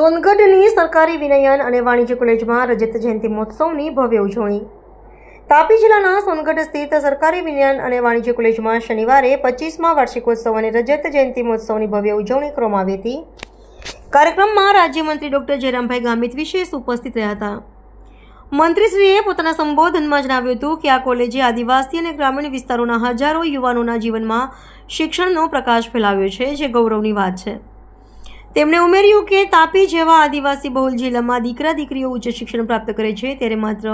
સોનગઢની સરકારી વિનયન અને વાણિજ્ય કોલેજમાં રજત જયંતિ મહોત્સવની ભવ્ય ઉજવણી. તાપી જિલ્લાના સોનગઢ સ્થિત સરકારી વિનયન અને વાણિજ્ય કોલેજમાં શનિવારે પચીસમાં વાર્ષિકોત્સવ અને રજત જયંતિ મહોત્સવની ભવ્ય ઉજવણી કરવામાં આવી હતી. કાર્યક્રમમાં રાજ્યમંત્રી ડોક્ટર જયરામભાઈ ગામિત વિશેષ ઉપસ્થિત રહ્યા હતા. મંત્રીશ્રીએ પોતાના સંબોધનમાં જણાવ્યું હતું કે આ કોલેજે આદિવાસી અને ગ્રામીણ વિસ્તારોના હજારો યુવાનોના જીવનમાં શિક્ષણનો પ્રકાશ ફેલાવ્યો છે, જે ગૌરવની વાત છે. તેમણે ઉમેર્યું કે તાપી જેવા આદિવાસી બહુલ જિલ્લામાં દીકરા દીકરીઓ ઉચ્ચ શિક્ષણ પ્રાપ્ત કરે છે ત્યારે માત્ર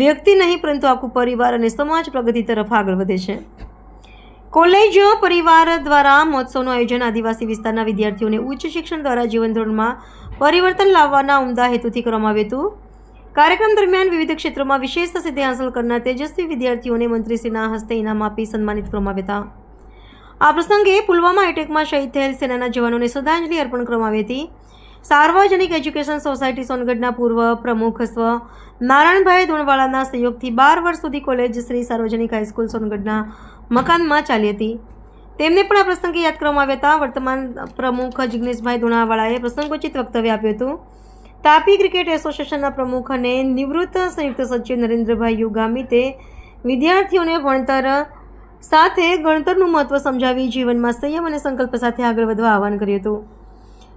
વ્યક્તિ નહીં, પરંતુ આખું પરિવાર અને સમાજ પ્રગતિ તરફ આગળ વધે છે. કોલેજ પરિવાર દ્વારા મહોત્સવનું આયોજન આદિવાસી વિસ્તારના વિદ્યાર્થીઓને ઉચ્ચ શિક્ષણ દ્વારા જીવન ધોરણમાં પરિવર્તન લાવવાના ઉમદા હેતુથી કરવામાં આવ્યું હતું. કાર્યક્રમ દરમિયાન વિવિધ ક્ષેત્રોમાં વિશેષ સિદ્ધિ હાંસલ કરનાર તેજસ્વી વિદ્યાર્થીઓને મંત્રીશ્રીના હસ્તે ઇનામ આપી સન્માનિત કરવામાં આવ્યા હતા. આ પ્રસંગે પુલવામા એટેકમાં શહીદ થયેલ સેનાના જવાનોને શ્રદ્ધાંજલિ અર્પણ કરવામાં આવી હતી. સાર્વજનિક એજ્યુકેશન સોસાયટી સોનગઢના પૂર્વ પ્રમુખ સ્વ નારાયણભાઈ ધોણવાળાના સહયોગથી બાર વર્ષ સુધી કોલેજ શ્રી સાર્વજનિક હાઈસ્કૂલ સોનગઢના મકાનમાં ચાલી હતી. તેમને પણ આ પ્રસંગે યાદ કરવામાં આવ્યા હતા. વર્તમાન પ્રમુખ જિગ્નેશભાઈ ધોણાવાળાએ પ્રસંગોચિત વક્તવ્ય આપ્યું હતું. તાપી ક્રિકેટ એસોસિએશનના પ્રમુખ અને નિવૃત્ત સંયુક્ત સચિવ નરેન્દ્રભાઈ યુગામિતે વિદ્યાર્થીઓને ભણતર સાથે ગણતરનું મહત્વ સમજાવી જીવનમાં સંયમ અને સંકલ્પ સાથે આગળ વધવા આહવાન કર્યું હતું.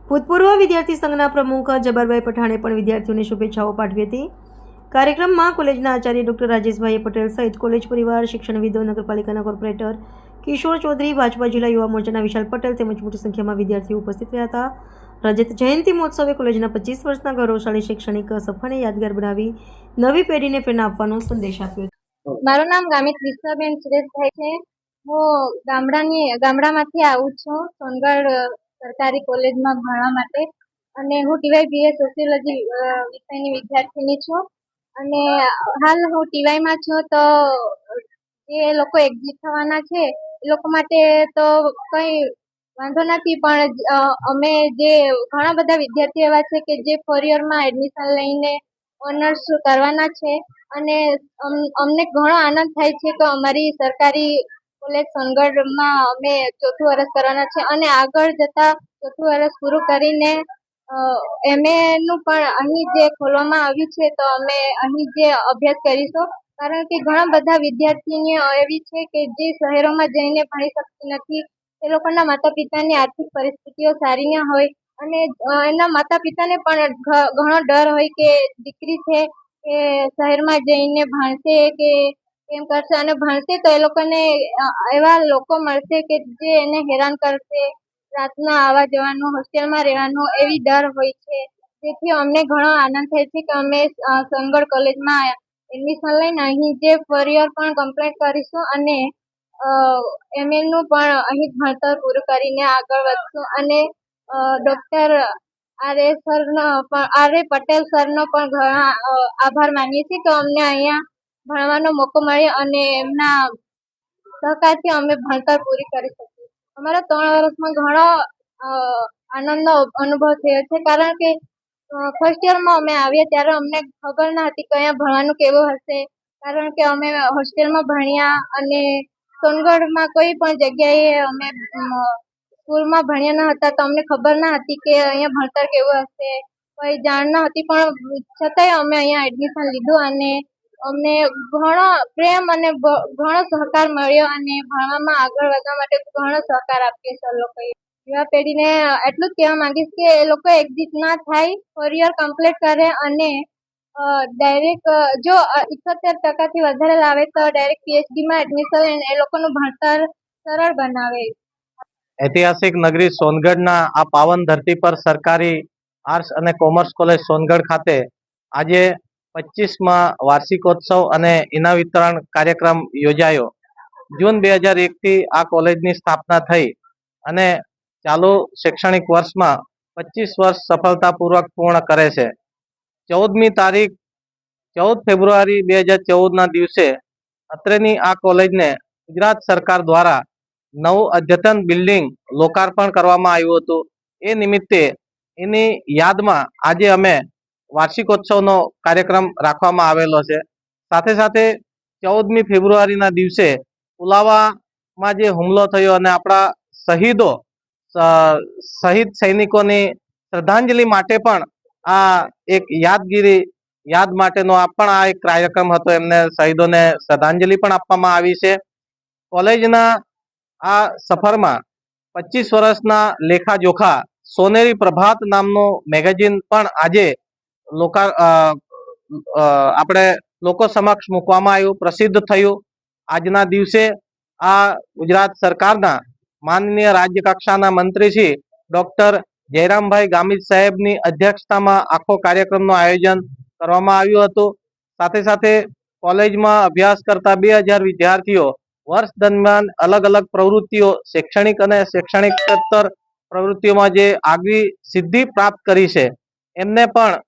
ભૂતપૂર્વ વિદ્યાર્થી સંઘના પ્રમુખ જબરભાઈ પઠાણે પણ વિદ્યાર્થીઓને શુભેચ્છાઓ પાઠવી હતી. કાર્યક્રમમાં કોલેજના આચાર્ય ડૉક્ટર રાજેશભાઈ પટેલ સહિત કોલેજ પરિવાર, શિક્ષણવિદો, નગરપાલિકાના કોર્પોરેટર કિશોર ચૌધરી, ભાજપા જિલ્લા યુવા મોરચાના વિશાલ પટેલ તેમજ મોટી સંખ્યામાં વિદ્યાર્થીઓ ઉપસ્થિત રહ્યા હતા. રજત જયંતિ મહોત્સવે કોલેજના પચીસ વર્ષના ગૌરવશાળી શૈક્ષણિક સફળને યાદગાર બનાવી નવી પેઢીને પ્રેરણા આપવાનો સંદેશ આપ્યો મારું નામ ગામિત વિશ્વાબેન સુરેશભાઈ છે. હું ગામડાની, ગામડામાંથી આવું છું, સોનગઢ સરકારી કોલેજમાં ભણવા માટે. અને હું ટીવાય બીએ સોશિયોલોજી વિષયની વિદ્યાર્થીની છું. અને હાલ હું ટીવાયમાં છું તો જે લોકો એક્ઝિટ થવાના છે, એ લોકો માટે તો કંઈ વાંધો નથી, પણ અમે જે ઘણા બધા વિદ્યાર્થીઓ એવા છે કે જે ફોર યરમાં એડમિશન લઈને ઓનર્સ કરવાના છે અને અમ- અમને ઘણો આનંદ થાય છે કે અમારી સરકારી કોલેજ સોનગઢમાં અમે ચોથું વર્ષ કરવાના છે અને આગળ જતા ચોથું વર્ષ પૂરું કરીને એમએનું પણ અહીં જે ખોલવામાં આવ્યું છે તો અમે અહીં જે અભ્યાસ કરીશું. કારણ કે ઘણા બધા વિદ્યાર્થીનીઓ એવી છે કે જે શહેરોમાં જઈને ભણી શકતી નથી. એ લોકોના માતા પિતાની આર્થિક પરિસ્થિતિઓ સારી ન હોય. અને એમના માતા પિતાને પણ ઘણો ડર હોય કે દીકરી છે કે શહેરમાં જઈને ભણશે કે એમ કરશે અને ભણશે તો એ લોકોને એવા લોકો મળશે કે જે એને હેરાન કરશે. રાતના આવવા જવાનું, હોસ્ટેલમાં રહેવાનું એવી ડર હોય છે. તેથી અમને ઘણો આનંદ થાય છે કે અમે સંગળ કોલેજમાં એડમિશન લઈને અહીં જે ફરિયર પણ કમ્પ્લીટ કરીશું અને એમએલનું પણ અહીં ભણતર પૂરું કરીને આગળ વધશું અને ડૉક્ટર આર એ સરનો આર એ પટેલ સરનો પણ ઘણા આભાર માનીએ છીએ કે અમને અહીંયા ભણવાનો મોકો મળ્યો અને એમના સહકારથી અમે ભણતર પૂરી કરી શકીએ. અમારા ત્રણ વર્ષમાં ઘણો આનંદનો અનુભવ થયો છે કારણ કે ફર્સ્ટ યરમાં અમે આવ્યા ત્યારે અમને ખબર ન હતી કે અહીંયા ભણવાનું કેવું હશે. કારણ કે અમે હોસ્ટેલમાં ભણ્યા અને સોનગઢમાં કોઈ પણ જગ્યાએ અમ, સ્કૂલમાં ભણ્યા ન હતા, તો અમને ખબર ના હતી કે અહીંયા ભણતર કેવું હશે. કોઈ જાણ ન હતી, પણ છતાંય અમે અહીંયા એડમિશન લીધું અને અમને ઘણો પ્રેમ અને ઘણો સહકાર મળ્યો અને ભણવામાં આગળ વધવા માટે ઘણો સહકાર આપ્યો સર લોકોએ. યુવા પેઢીને એટલું જ કહેવા માંગીશ કે એ લોકો એક્ઝિટ ના થાય ફોર યર કમ્પ્લીટ કરે અને ડાયરેક્ટ જો ઇઠોતેર ટકાથી વધારે લાવે તો ડાયરેક્ટ પીએચડીમાં એડમિશન એ લોકોનું ભણતર સરળ બનાવે. ઐતિહાસિક નગરી સોનગઢના આ પાવન ધરતી પર સરકારી આર્ટ્સ અને કોમર્સ કોલેજ સોનગઢ ખાતે આજે પચીસમાં વાર્ષિકોત્સવ અને ઇનામ વિતરણ કાર્યક્રમ યોજાયો. જૂન બે હજાર એકથી આ કોલેજની સ્થાપના થઈ અને ચાલુ શૈક્ષણિક વર્ષમાં પચીસ વર્ષ સફળતાપૂર્વક પૂર્ણ કરે છે. ચૌદમી તારીખ, ચૌદ ફેબ્રુઆરી બે હજાર ચૌદના દિવસે અત્રેની આ કોલેજને ગુજરાત સરકાર દ્વારા નવું અદ્યતન બિલ્ડિંગ લોકાર્પણ કરવામાં આવ્યું હતું. એ નિમિત્તે એની યાદમાં આજે અમે વાર્ષિકોત્સવનો કાર્યક્રમ રાખવામાં આવેલો છે. સાથે સાથે ચૌદમી ફેબ્રુઆરીના દિવસે પુલાવામાં જે હુમલો થયો અને આપણા શહીદો શહીદ સૈનિકોની શ્રદ્ધાંજલિ માટે પણ આ એક યાદગીરી, યાદ માટેનો આ પણ આ એક કાર્યક્રમ હતો. એમને શહીદોને શ્રદ્ધાંજલિ પણ આપવામાં આવી છે. કોલેજના આ સફરમાં પચીસ વર્ષના લેખા જોખા સોનેરી પ્રભાત નામનું મેગેઝિન પણ આજે લોકા આપણે લોકો સમક્ષ મૂકવામાં આવ્યું, પ્રસિદ્ધ થયું. આજના દિવસે આ ગુજરાત સરકારના માનનીય રાજ્ય કક્ષાના મંત્રી શ્રી ડોક્ટર જયરામભાઈ ગામિત સાહેબની અધ્યક્ષતામાં આખો કાર્યક્રમનું આયોજન કરવામાં આવ્યું હતું. સાથે સાથે કોલેજમાં અભ્યાસ કરતા બે વિદ્યાર્થીઓ વર્ષ દરમિયાન અલગ અલગ પ્રવૃત્તિઓ, શૈક્ષણિક અને શૈક્ષણિકતર પ્રવૃત્તિઓમાં જે આગવી સિદ્ધિ પ્રાપ્ત કરી છે, એમને પણ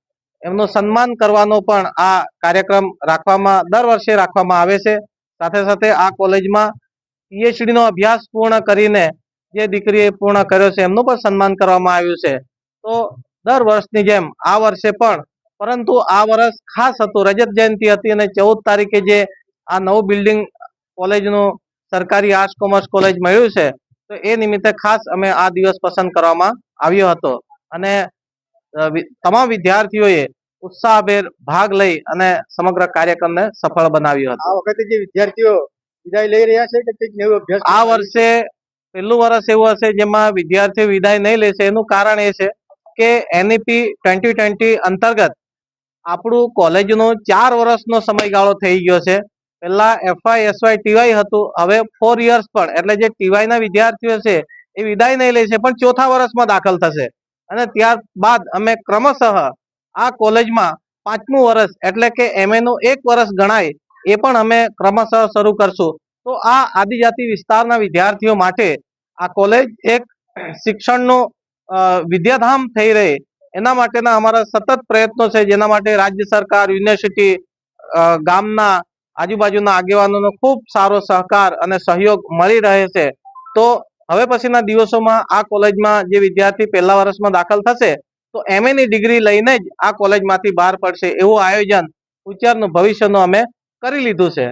એમનું સન્માન કરવાનો પણ આ કાર્યક્રમ રાખવામાં, દર વર્ષે રાખવામાં આવે છે. સાથે સાથે આ કોલેજમાં પીએચડીનો અભ્યાસ પૂર્ણ કરીને જે દીકરીએ પૂર્ણ કર્યો છે, એમનું પણ સન્માન કરવામાં આવ્યું છે. તો દર વર્ષની જેમ આ વર્ષે પણ, પરંતુ આ વર્ષ ખાસ હતું. રજત જયંતિ હતી અને ચૌદ તારીખે જે આ નવું બિલ્ડિંગ કોલેજનું સરકારી આર્ટ્સ કોમર્સ કોલેજ મળ્યું છે તો એ નિમિત્તે ખાસ અમે આ દિવસ પસંદ કરવામાં આવ્યો હતો. અને તમામ વિદ્યાર્થીઓએ ઉત્સાહભેર ભાગ લઈ અને સમગ્ર કાર્યક્રમને સફળ બનાવ્યો હતો. આ વખતે જે વિદ્યાર્થીઓ વિદાય લઈ રહ્યા છે કે કંઈક નવું અભ્યાસ આ વર્ષે પહેલું વર્ષ એવું હશે જેમાં વિદ્યાર્થીઓ વિદાય નહીં લેશે. એનું કારણ એ છે કે એનઈપી ટ્વેન્ટી ટ્વેન્ટી અંતર્ગત આપણું કોલેજનો ચાર વર્ષનો સમયગાળો થઈ ગયો છે. પહેલા એફઆઈ એસવાય ટીવાય હતું, હવે ફોર યર્સ પણ. એટલે જે ટીવાય ના વિદ્યાર્થીઓ છે, એ વિદાય નહીં લે છે, પણ ચોથા વર્ષમાં દાખલ થશે. અને ત્યારબાદ અમે ક્રમશઃ આ કોલેજમાં પાંચમું વર્ષ, એટલે કે એમએ નું એક વર્ષ ગણાય, એ પણ અમે ક્રમશઃ શરૂ કરશું. તો આ આદિજાતિ વિસ્તારના વિદ્યાર્થીઓ માટે આ કોલેજ એક શિક્ષણનું વિદ્યાધામ થઈ રહે. એના માટેના અમારા સતત પ્રયત્નો છે, જેના માટે રાજ્ય સરકાર, યુનિવર્સિટી ગામના આજુબાજુના આગેવાનોનો ખૂબ સારો સહકાર અને સહયોગ મળી રહે છે. તો હવે પછીના દિવસોમાં આ કોલેજમાં જે વિદ્યાર્થી પહેલા વર્ષમાં દાખલ થશે, તો એમએ ની ડિગ્રી લઈને જ આ કોલેજમાંથી બહાર પડશે એવું આયોજન ઉચ્ચારનું ભવિષ્યનું અમે કરી લીધું છે.